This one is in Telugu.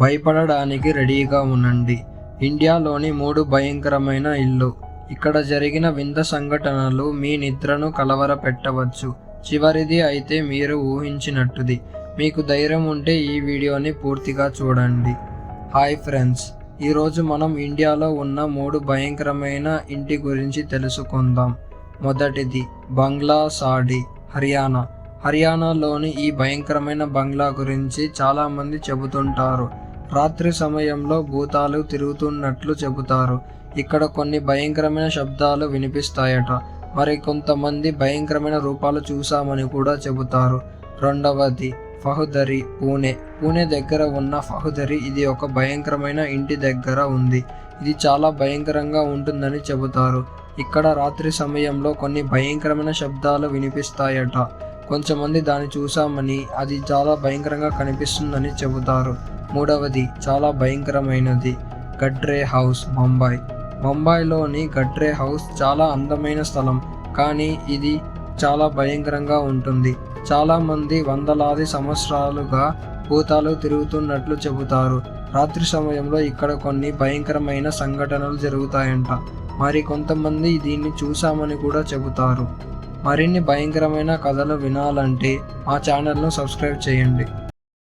భయపడడానికి రెడీగా ఉండండి. ఇండియాలోని మూడు భయంకరమైన ఇల్లు ఇక్కడ జరిగిన వింత సంఘటనలు మీ నిద్రను కలవరపెట్టవచ్చు. చివరిది అయితే మీరు ఊహించినట్టుది. మీకు ధైర్యం ఉంటే ఈ వీడియోని పూర్తిగా చూడండి. హాయ్ ఫ్రెండ్స్ ఈరోజు మనం ఇండియాలో ఉన్న మూడు భయంకరమైన ఇంటి గురించి తెలుసుకుందాం. మొదటిది బంగ్లా సాడి హర్యానా. హర్యానాలోని ఈ భయంకరమైన బంగ్లా గురించి చాలామంది చెబుతుంటారు. రాత్రి సమయంలో భూతాలు తిరుగుతున్నట్లు చెబుతారు. ఇక్కడ కొన్ని భయంకరమైన శబ్దాలు వినిపిస్తాయట. మరి కొంతమంది భయంకరమైన రూపాలు చూశామని కూడా చెబుతారు. రెండవది ఫహుదరి పూణే. పూణే దగ్గర ఉన్న ఫహుదరి ఇది ఒక భయంకరమైన ఇంటి దగ్గర ఉంది. ఇది చాలా భయంకరంగా ఉంటుందని చెబుతారు. ఇక్కడ రాత్రి సమయంలో కొన్ని భయంకరమైన శబ్దాలు వినిపిస్తాయట. కొంచెమంది దాన్ని చూసామని అది చాలా భయంకరంగా కనిపిస్తుందని చెబుతారు. మూడవది చాలా భయంకరమైనది గడ్రే హౌస్ ముంబై. ముంబైలోని గడ్రే హౌస్ చాలా అందమైన స్థలం కానీ ఇది చాలా భయంకరంగా ఉంటుంది. చాలామంది వందలాది సంవత్సరాలుగా భూతాలు తిరుగుతున్నట్లు చెబుతారు. రాత్రి సమయంలో ఇక్కడ కొన్ని భయంకరమైన సంఘటనలు జరుగుతాయంట. మరి కొంతమంది దీన్ని చూశామని కూడా చెబుతారు. మరిన్ని భయంకరమైన కథలు వినాలంటే మా ఛానల్ను సబ్స్క్రైబ్ చేయండి.